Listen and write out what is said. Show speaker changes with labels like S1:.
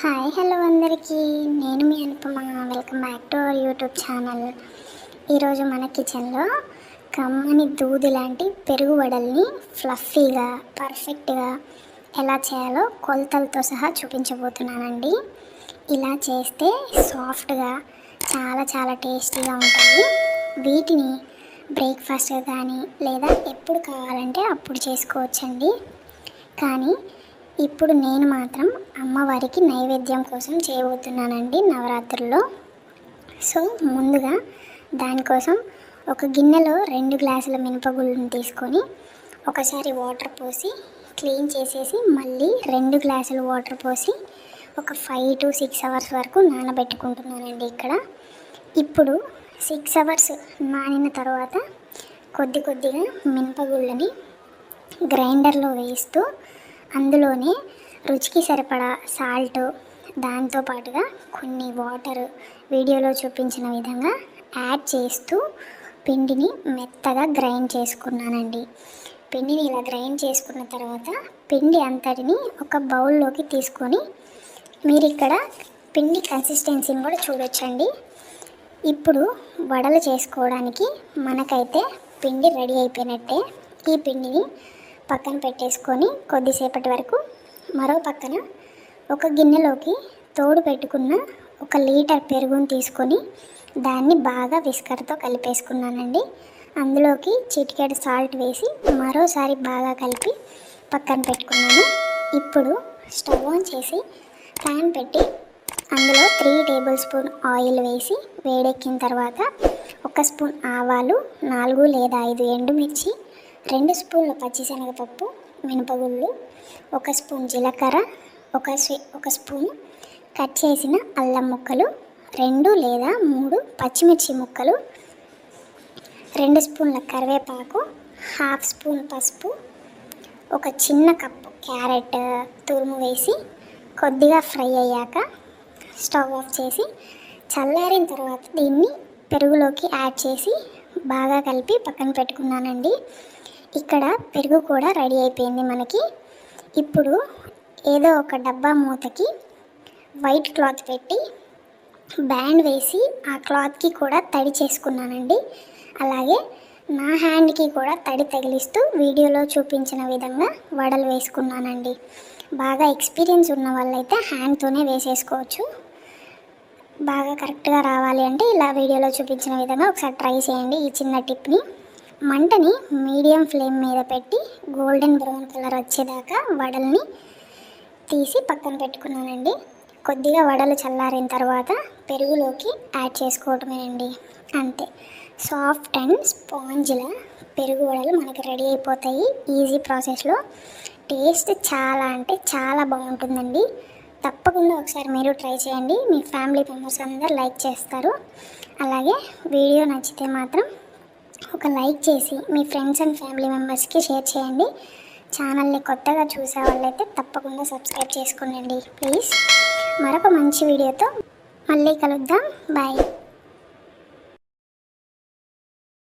S1: Hi hello అందరికీ. నేను మీ Anupama. Welcome back to our YouTube channel. ఈరోజు మన కిచెన్లో కమ్మని దూది లాంటి పెరుగు వడల్ని ఫ్లఫీగా పర్ఫెక్ట్గా ఎలా చేయాలో కొలతలతో సహా చూపించబోతున్నానండి. ఇలా చేస్తే సాఫ్ట్గా చాలా చాలా టేస్టీగా ఉంటాయి. వీటిని బ్రేక్ఫాస్ట్గా కానీ లేదా ఎప్పుడు కావాలంటే అప్పుడు చేసుకోవచ్చండి. కానీ ఇప్పుడు నేను మాత్రం అమ్మవారికి నైవేద్యం కోసం చేయబోతున్నానండి నవరాత్రుల్లో. సో ముందుగా దానికోసం ఒక గిన్నెలో రెండు గ్లాసుల మినపగుళ్ళను తీసుకొని ఒకసారి వాటర్ పోసి క్లీన్ చేసేసి మళ్ళీ రెండు గ్లాసులు వాటర్ పోసి ఒక ఫైవ్ టు సిక్స్ అవర్స్ వరకు నానబెట్టుకుంటున్నానండి ఇక్కడ. ఇప్పుడు సిక్స్ అవర్స్ నానిన తర్వాత కొద్ది కొద్దిగా మినపగుళ్ళని గ్రైండర్లో వేస్తూ అందులోనే రుచికి సరిపడా సాల్ట్ దాంతో పాటుగా కొన్ని వాటర్ వీడియోలో చూపించిన విధంగా యాడ్ చేస్తూ పిండిని మెత్తగా గ్రైండ్ చేసుకున్నానండి. పిండిని ఇలా గ్రైండ్ చేసుకున్న తర్వాత పిండి అంతటిని ఒక బౌల్లోకి తీసుకొని మీరు ఇక్కడ పిండి కన్సిస్టెన్సీని కూడా చూడొచ్చండి. ఇప్పుడు వడలు చేసుకోవడానికి మనకైతే పిండి రెడీ అయిపోయినట్టే ఈ పిండిని పక్కన పెట్టేసుకొని కొద్దిసేపటి వరకు మరో పక్కన ఒక గిన్నెలోకి తోడు పెట్టుకున్న ఒక లీటర్ పెరుగును తీసుకొని దాన్ని బాగా విస్కర్తో కలిపేసుకున్నానండి. అందులోకి చిటికెడు సాల్ట్ వేసి మరోసారి బాగా కలిపి పక్కన పెట్టుకున్నాను. ఇప్పుడు స్టవ్ ఆన్ చేసి ప్యాన్ పెట్టి అందులో త్రీ టేబుల్ స్పూన్ ఆయిల్ వేసి వేడెక్కిన తర్వాత ఒక స్పూన్ ఆవాలు నాలుగు లేదా ఐదు ఎండుమిర్చి రెండు స్పూన్లు పచ్చిశనగపప్పు మినపగుళ్ళు ఒక స్పూన్ జీలకర్ర ఒక ఒక స్పూన్ కట్ చేసిన అల్లం ముక్కలు రెండు లేదా మూడు పచ్చిమిర్చి ముక్కలు రెండు స్పూన్ల కరివేపాకు హాఫ్ స్పూన్ పసుపు ఒక చిన్న కప్పు క్యారెట్ తురుము వేసి కొద్దిగా ఫ్రై అయ్యాక స్టవ్ ఆఫ్ చేసి చల్లారిన తర్వాత దీన్ని పెరుగులోకి యాడ్ చేసి బాగా కలిపి పక్కన పెట్టుకున్నానండి. ఇక్కడ పెరుగు కూడా రెడీ అయిపోయింది మనకి. ఇప్పుడు ఏదో ఒక డబ్బా మూతకి వైట్ క్లాత్ పెట్టి బ్యాండ్ వేసి ఆ క్లాత్కి కూడా తడి చేసుకున్నానండి. అలాగే నా హ్యాండ్కి కూడా తడి తగిలిస్తూ వీడియోలో చూపించిన విధంగా వడలు వేసుకున్నానండి. బాగా ఎక్స్పీరియన్స్ ఉన్న వాళ్ళైతే హ్యాండ్తోనే వేసేసుకోవచ్చు. బాగా కరెక్ట్గా రావాలి అంటే ఇలా వీడియోలో చూపించిన విధంగా ఒకసారి ట్రై చేయండి ఈ చిన్న టిప్ని. మంటని మీడియం ఫ్లేమ్ మీద పెట్టి గోల్డెన్ బ్రౌన్ కలర్ వచ్చేదాకా వడల్ని తీసి పక్కన పెట్టుకున్నానండి. కొద్దిగా వడలు చల్లారిన తర్వాత పెరుగులోకి యాడ్ చేసుకోవటమేనండి. అంతే. సాఫ్ట్ అండ్ స్పాంజ్లా పెరుగు వడలు మనకి రెడీ అయిపోతాయి. ఈజీ ప్రాసెస్లో. టేస్ట్ చాలా అంటే చాలా బాగుంటుందండి. తప్పకుండా ఒకసారి మీరు ట్రై చేయండి. మీ ఫ్యామిలీ మెంబర్స్ అందరు లైక్ చేస్తారు. అలాగే వీడియో నచ్చితే మాత్రం ఒక లైక్ చేసి మీ ఫ్రెండ్స్ అండ్ ఫ్యామిలీ మెంబర్స్కి షేర్ చేయండి. ఛానల్ని కొత్తగా చూసే వాళ్ళైతే తప్పకుండా సబ్స్క్రైబ్ చేసుకోండి ప్లీజ్. మరొక మంచి వీడియోతో మళ్ళీ కలుద్దాం. బాయ్.